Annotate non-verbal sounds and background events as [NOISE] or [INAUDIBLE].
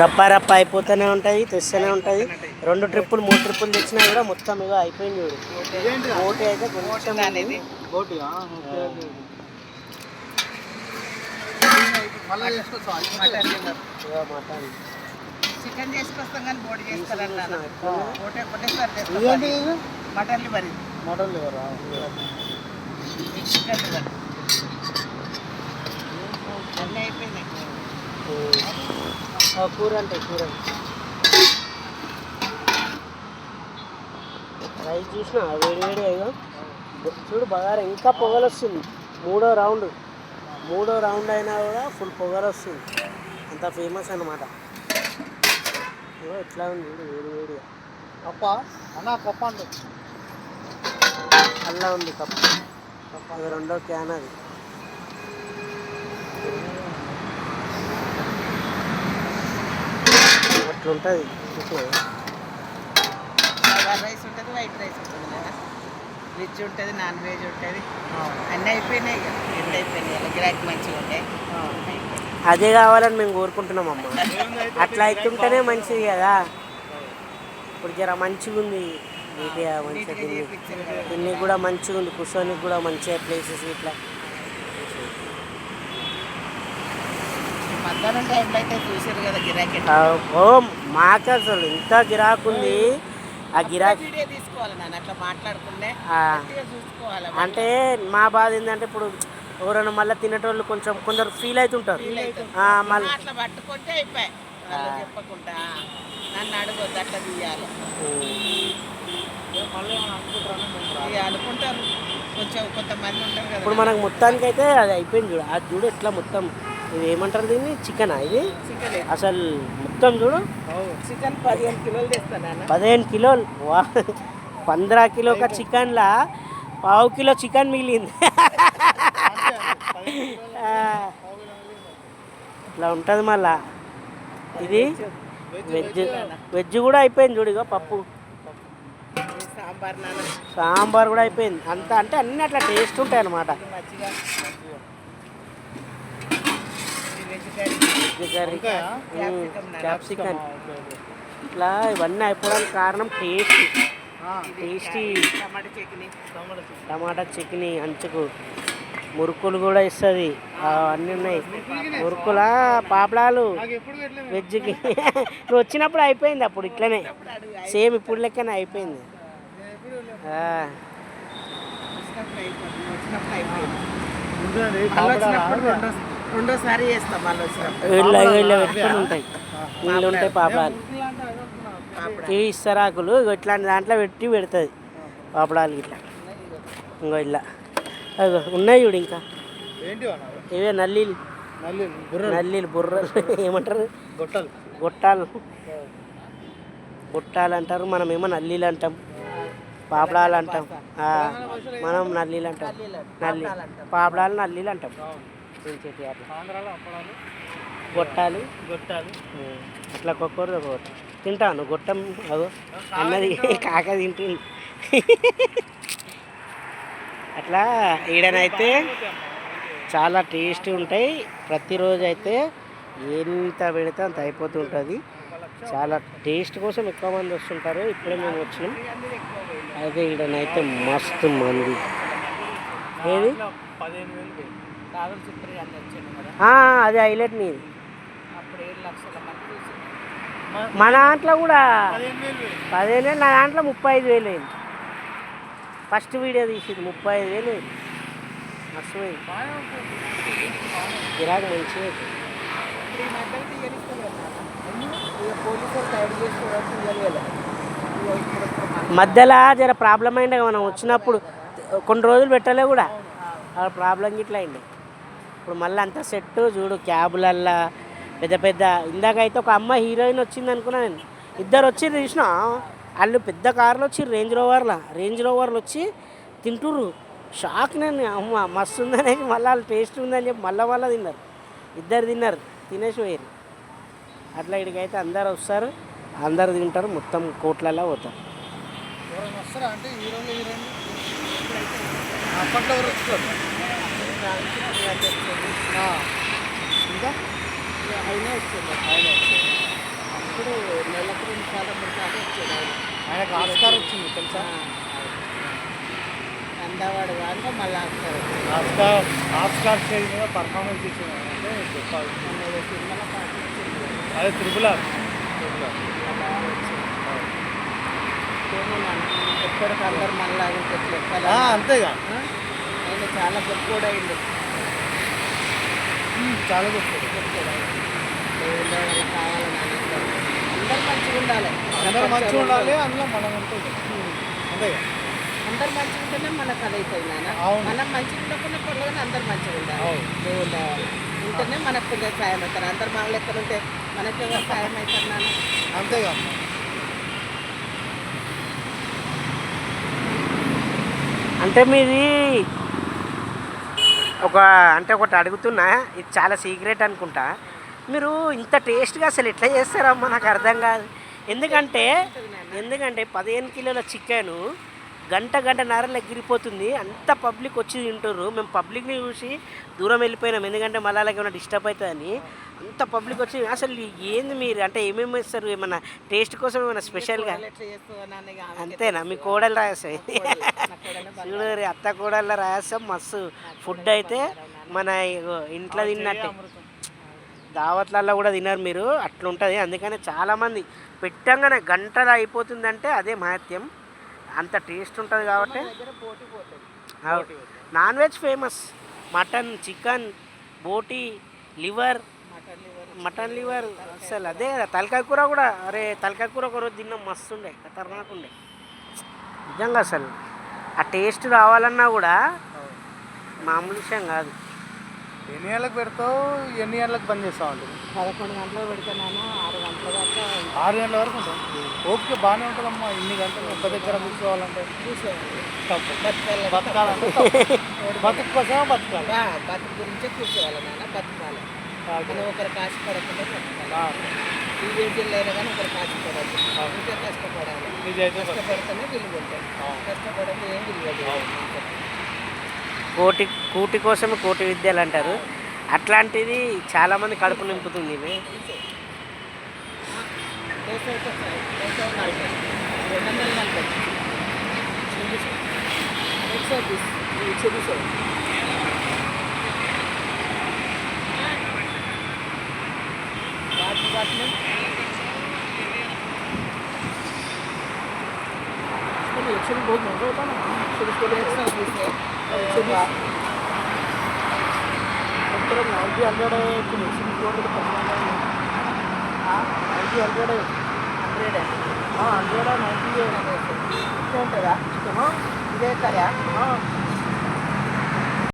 రప్ప రప్ప అయిపోతూనే ఉంటుంది తెస్తూనే ఉంటుంది రెండు ట్రిప్పులు మూడు ట్రిప్పులు తెచ్చినా కూడా మొత్తం ఇక అయిపోయింది చూడు. ఓటీ అయితే కొంచెం మటన్. చికెన్ చేసుకొస్తాం కానీ బోటి చేసుకోవాలన్నాను చూసినా? బోటి ఒకటేసారి ఇదేంటి చేస్తాం ఇది? మటన్ లివర్ మటన్ లివరా చికెన్ లివర్. అన్నీ అయిపోయినాయి. ఆ, కూర అంటే కూర. రైస్ చూసిన వేడి వేడి అయ్యో చూడు బగారా ఇంకా పొగలు వస్తుంది. మూడో రౌండ్. మూడో రౌండ్ అయినా కూడా ఫుల్ పొగలు వస్తుంది. అంత ఫేమస్ అన్నమాట. ఇగో ఎట్లా ఉంది చూడు వేడి వేడిగా. కప్ప? అన్న కప్ప అంట అల్లా ఉంది కప్పు. అది రెండో క్యాన్ అది. అట్లుంటుంది రైస్ ఉంటుంది వైట్ రైస్ ఉంటుంది కదా. వెజ్ ఉంటుంది నాన్ వెజ్ ఉంటుంది. అన్నీ అయిపోయినాయి ఇక. ఎన్ని అయిపోయినాయి గిరాకీ మంచిగా ఉంటాయి అదే కావాలని మేము కోరుకుంటున్నాం అమ్మ. అట్లా అయితుంటేనే మంచిది కదా. ఇప్పుడు జర మంచిగా ఉంది మంచిగా తిని కదా. కూడా మంచిగా ఉంది కూర్చొని కూడా మంచిగా ప్లేసెస్ ఇట్లా టైంలో అయితే చూసారు కదా గిరాకీ. ఓ మాకు అసలు ఇంత గిరాకు ఉంది. ఆ గిరాకీ తీసుకోవాలి నాన్న అట్లా చూసుకోవాలి అంటే మా బాధ ఏంటంటే ఇప్పుడు ఎవరైనా మళ్ళీ తినేటోళ్ళు కొంచెం కొందరు ఫీల్ అవుతుంటారు. మళ్ళీ అట్లా పట్టుకుంటే చెప్పకుండా నన్ను అడగొద్దు అట్లా తీయాలి. అనుకుంటారా. కొంచెం కొంతమంది ఉంటారు కదా. ఇప్పుడు మనకు మొత్తానికి అయితే అది అయిపోయింది చూడు. అది చూడు ఎట్లా మొత్తం. ఇది ఏమంటారు దీన్ని? చికెనా ఇది? అసలు మొత్తం చూడు. చికెన్ పదిహేను కిలోలు పదిహేను కిలోలు? వా. పంద్రా కిలో ఒక చికెన్లా? పావు కిలో చికెన్ మిగిలింది. ఇట్లా ఉంటుంది మళ్ళా. ఇది వెజ్ వెజ్ కూడా అయిపోయింది చూడు ఇగో పప్పు. సాంబార్ కూడా అయిపోయింది. అంత అంటే అన్నీ అట్లా టేస్ట్ ఉంటాయి అన్నమాట ఇది మజ్జిగ ఇది వెజ్ కర్రీ కర్రీ క్యాప్సికమ్ ఇట్లా ఇవన్నీ అయిపోవడానికి కారణం టేస్ట్. టేస్టీ. టమాటా చట్నీ. అంచుకు మురుకులు కూడా ఇస్తుంది. అన్నీ ఉన్నాయి. మురుకుల పాపడాలు. వెజ్కి నువ్వు వచ్చినప్పుడు అయిపోయింది అప్పుడు ఇట్లనే. సేమ్ ఇప్పుడు లెక్కనే అయిపోయింది. అయిపోయింది. రెండోసారి చేస్తాం మళ్ళీ పెట్టుకుని ఉంటాయి. నీళ్ళు ఉంటాయి పాపడాలు. పాపడ. ఇవి ఇస్తరాకులు ఇట్లాంటి దాంట్లో పెట్టి పెడుతుంది. పాపడాలు ఇట్లా ఇంకో ఇలా అగో ఉన్నాయి చూడు ఇంకా. ఇవే నల్లీలు. నల్లీలు బుర్రలు. [LAUGHS] ఏమంటారు? గొట్టలు. గొట్టాలు. గొట్టాలు అంటారు మనం ఏమో నల్లీలు అంటాం. పాపడాలు అంటాం. ఆ, మనం నల్లీలు అంటాం. నల్లి పాపడాలు నల్లీలు అంటాం. అట్లా ఆంధ్రాలో అప్పడాలు? గొట్టాలు. గొట్టాలు. అట్లా ఒక్కొక్కరు ఒక్కొక్కటి తింటాను గొట్టం అగో అన్నది కాక తింటుంది. అట్లా ఈడనైతే చాలా టేస్టీ ఉంటాయి. ప్రతిరోజు అయితే ఎంత పెడితే అంత అయిపోతూ ఉంటుంది. చాలా టేస్ట్ కోసం ఎక్కువ మంది వస్తుంటారు. ఇప్పుడే మేము వచ్చినాం. అయితే ఈడనైతే మస్తు మంది. ఏది? అది హైలైట్ నీది. అప్పుడు ఏడు లక్షల మంది చూసి మా దాంట్లో కూడా పదిహేను వేలు నా దాంట్లో ముప్పై ఐదు వేలు అయింది. ఫస్ట్ వీడియో తీసింది ముప్పై ఐదు వేలు అయింది. మస్తు పోయింది గిరాకు మంచిగా మధ్యలో జర ప్రాబ్లం అయింది మనం వచ్చినప్పుడు కొన్ని రోజులు పెట్టలే కూడా. ఆ ప్రాబ్లం గిట్లా అయింది. ఇప్పుడు మళ్ళీ అంత సెట్ చూడు క్యాబులల్లా పెద్ద పెద్ద. ఇందాకైతే ఒక అమ్మ హీరోయిన్ వచ్చింది అనుకున్నా నేను. ఇద్దరు వచ్చి చూసిన? వాళ్ళు పెద్ద కార్లు వచ్చి రేంజ్ రోవర్లా రేంజ్ రోవర్లు వచ్చి తింటుర్రు. షాక్ నేను. అమ్మ మస్తు ఉందని మళ్ళీ వాళ్ళు టేస్ట్ ఉందని చెప్పి మళ్ళీ మళ్ళీ తిన్నారు. ఇద్దరు తిన్నారు. తినేసి పోయారు అట్లా ఇక్కడికైతే అందరు వస్తారు. అందరు తింటారు. మొత్తం కోట్లలో పోతారు. అప్పట్లో ఇంకా అయినా వచ్చేది ఆయన వచ్చేది అప్పుడు నెలకు రెండు సార్లు మూడు సార్లు వచ్చేది ఆయనకు ఆస్కార్ వచ్చింది తెలుసా? అందవాడు కాక మళ్ళీ ఆస్కార్ వచ్చింది ఆస్కార్ ఆస్కార్ స్టేజ్ మీద పర్ఫార్మెన్స్ ఇచ్చింది అంటే చెప్పాలి. సినిమాలో పాట వచ్చింది అదే త్రిపుల ఎప్పటికీ అందరు మళ్ళీ అంతే ఆయన చాలా గొప్ప అయింది చాలా గొప్ప దేవుళ్ళ కావాలని. అందరు మంచిగా ఉండాలి. అందరూ మంచిగా ఉండాలి అందులో మనం ఉంటుంది అంతేగా అందరు మంచిగా ఉంటేనే మనకు అది అవుతుంది నాన్న. మనం మంచిగా ఉండకుండా పర్లేదు అందరు మంచిగా ఉండాలి. అవును. దేవుళ్ళ ఉంటేనే మనకు కొంచెం సాయం అవుతారు. అందరు మన లెక్కలు ఉంటే మనకి ఎవరు సాయం అవుతారు నాన్న? అంతేగా అంటే మీది ఒక అంటే ఒకటి అడుగుతున్నా ఇది చాలా సీక్రెట్ అనుకుంటా. మీరు ఇంత టేస్ట్గా అసలు ఎట్లా చేస్తారమ్మా? నాకు అర్థం కాదు. ఎందుకంటే ఎందుకంటే పదిహేను కిలోల చికెను గంట గంట నరలు ఎగిరిపోతుంది. అంత పబ్లిక్ వచ్చి తింటారు మేము పబ్లిక్ని చూసి దూరం వెళ్ళిపోయినాం. ఎందుకంటే మళ్ళీ ఏమైనా డిస్టర్బ్ అవుతుందని. అంత పబ్లిక్ వచ్చి అసలు ఏంది మీరు? అంటే ఏమేమి ఇస్తారు ఏమన్నా టేస్ట్ కోసం ఏమైనా స్పెషల్గా? అంతేనా? మీ కోడలు కోడలు [LAUGHS] చూడు అత్త కోడళ్ళ రాస్తాం మస్తు ఫుడ్ అయితే మన ఇంట్లో తిన్నట్టే. దావత్లలో కూడా తినరు మీరు. అట్లుంటుంది. అందుకని చాలామంది పెట్టంగానే గంటలు అయిపోతుందంటే అదే మహత్యం అంత టేస్ట్ ఉంటుంది కాబట్టి. Non veg famous. Mutton chicken బోటి లివర్. మటన్ లివర్ అసలు అదే తలకాయ కూర కూడా అరే తలకాయ కూర ఒక రోజు తిన్నాం మస్తు ఉండే ఖతర్నాక్ ఉండే. నిజంగా అసలు. ఆ టేస్ట్ రావాలన్నా కూడా మామూలు విషయం కాదు. ఎన్ని గంటలకు పెడతావు? ఎన్ని గంటలకు బంద్ చేస్తావు అంటే పదకొండు గంటలకు పెడితేనాను ఆరు గంటల దాకా ఆరు గంటల వరకు ఉంటాం? ఓపిక బాగానే ఉంటుందమ్మా ఇన్ని గంటలు ఒక దగ్గర కూర్చోవాలంటే. బతకాలంటే. బతుకు కోసమా బతకాలి. బతుకు గురించే కూర్చోవాలి నాన్న బతకాలి. మనం ఒకరు కాశీ పడకుండా బతకాలి. ఈ వేజీల్లో అయినా కానీ ఒకరు కాశీ ఇంకా కష్టపడాలి. కష్టపడితేనే విలువ ఉంటుంది. కష్టపడదు ఏం విలువ. కోటి కూటి కోసమే కోటి విద్యలు అంటారు అట్లాంటిది చాలామంది కడుపు నింపుతుంది ఇది దోశ అయితే చాలు. దోశ నలభై రెండు వందల నలభై చూపిస్తాను ఒకసారి తీసి ఇవి చూపిస్తాను వాటి వాటిని एक्शन बहुत महंगा होता है ना फिर उसको एक्स्ट्रा पीस है ninety hundred ninety hundred hundred ആ. హండ్రెడ్ నైంటీ ఇదే కదా ఇదే కదా